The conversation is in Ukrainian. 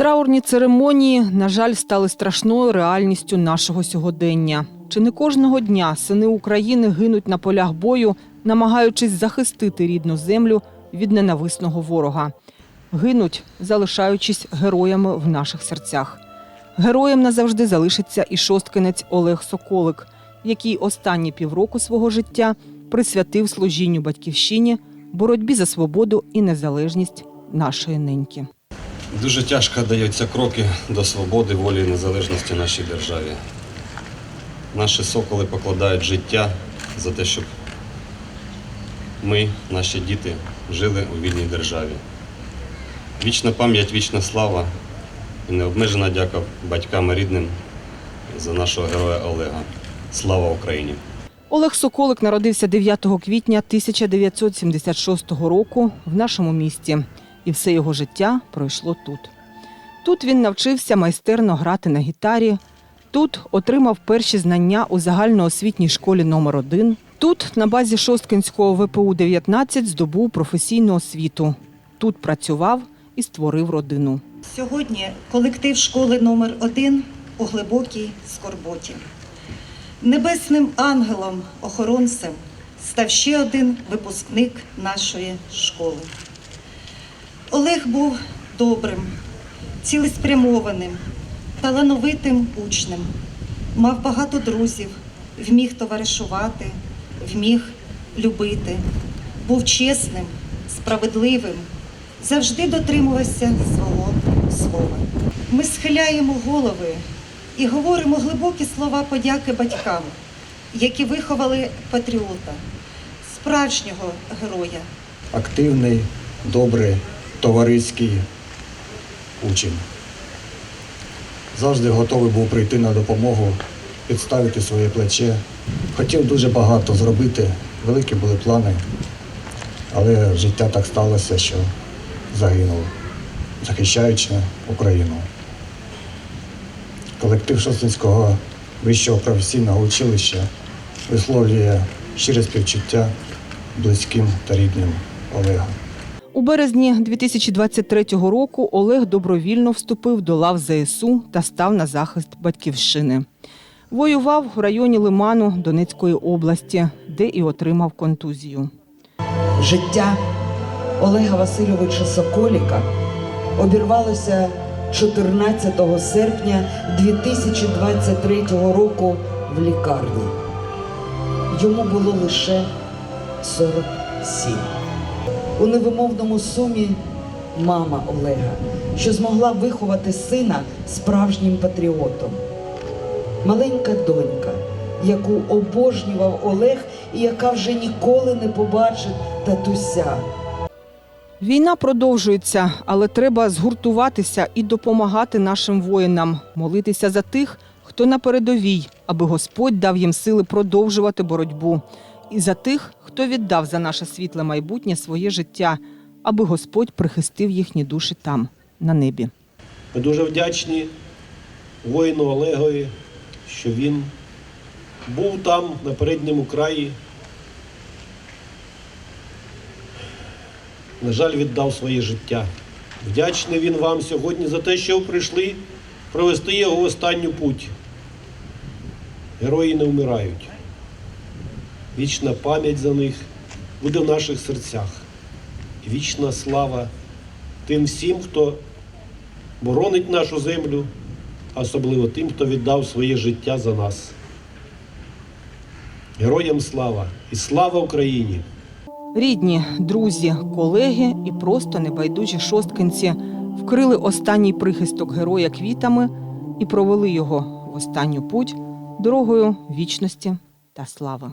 Траурні церемонії, на жаль, стали страшною реальністю нашого сьогодення. Чи не кожного дня сини України гинуть на полях бою, намагаючись захистити рідну землю від ненависного ворога? Гинуть, залишаючись героями в наших серцях. Героєм назавжди залишиться і шосткинець Олег Соколик, який останні півроку свого життя присвятив служінню батьківщині, боротьбі за свободу і незалежність нашої неньки. Дуже тяжко даються кроки до свободи, волі і незалежності нашій державі. Наші соколи покладають життя за те, щоб ми, наші діти, жили у вільній державі. Вічна пам'ять, вічна слава і необмежена дяка батькам і рідним за нашого героя Олега. Слава Україні! Олег Соколик народився 9 квітня 1976 року в нашому місті, і все його життя пройшло тут. Тут він навчився майстерно грати на гітарі. Тут отримав перші знання у загальноосвітній школі номер 1 Тут, на базі Шосткинського ВПУ 19 здобув професійну освіту. Тут працював і створив родину. Сьогодні колектив школи номер 1 у глибокій скорботі. Небесним ангелом, охоронцем став ще один випускник нашої школи. Олег був добрим, цілеспрямованим, талановитим учнем, мав багато друзів, вміг товаришувати, вміг любити, був чесним, справедливим, завжди дотримувався свого слова. Ми схиляємо голови і говоримо глибокі слова подяки батькам, які виховали патріота, справжнього героя. активний, добрий, товариський учень. Завжди готовий був прийти на допомогу, підставити своє плече. Хотів дуже багато зробити, великі були плани, але життя так сталося, що загинув, захищаючи Україну. Колектив Шостинського вищого професійного училища висловлює щире співчуття близьким та рідним Олега. У березні 2023 року Олег добровільно вступив до лав ЗСУ та став на захист батьківщини. Воював в районі Лиману Донецької області, де і отримав контузію. Життя Олега Васильовича Соколіка обірвалося 14 серпня 2023 року в лікарні. Йому було лише 47. У невимовному сумі мама Олега, що змогла виховати сина справжнім патріотом. Маленька донька, яку обожнював Олег і яка вже ніколи не побачить татуся. Війна продовжується, але треба згуртуватися і допомагати нашим воїнам, молитися за тих, хто на передовій, аби Господь дав їм сили продовжувати боротьбу, і за тих, хто віддав за наше світле майбутнє своє життя, аби Господь прихистив їхні душі там, на небі. Ми дуже вдячні воїну Олегові, що він був там, на передньому краї. На жаль, віддав своє життя. Вдячний він вам сьогодні за те, що ви прийшли провести його в останню путь. Герої не вмирають. Вічна пам'ять за них буде в наших серцях. Вічна слава тим всім, хто боронить нашу землю, особливо тим, хто віддав своє життя за нас. Героям слава і слава Україні! Рідні, друзі, колеги і просто небайдужі шосткинці вкрили останній прихисток героя квітами і провели його в останню путь дорогою вічності та слави.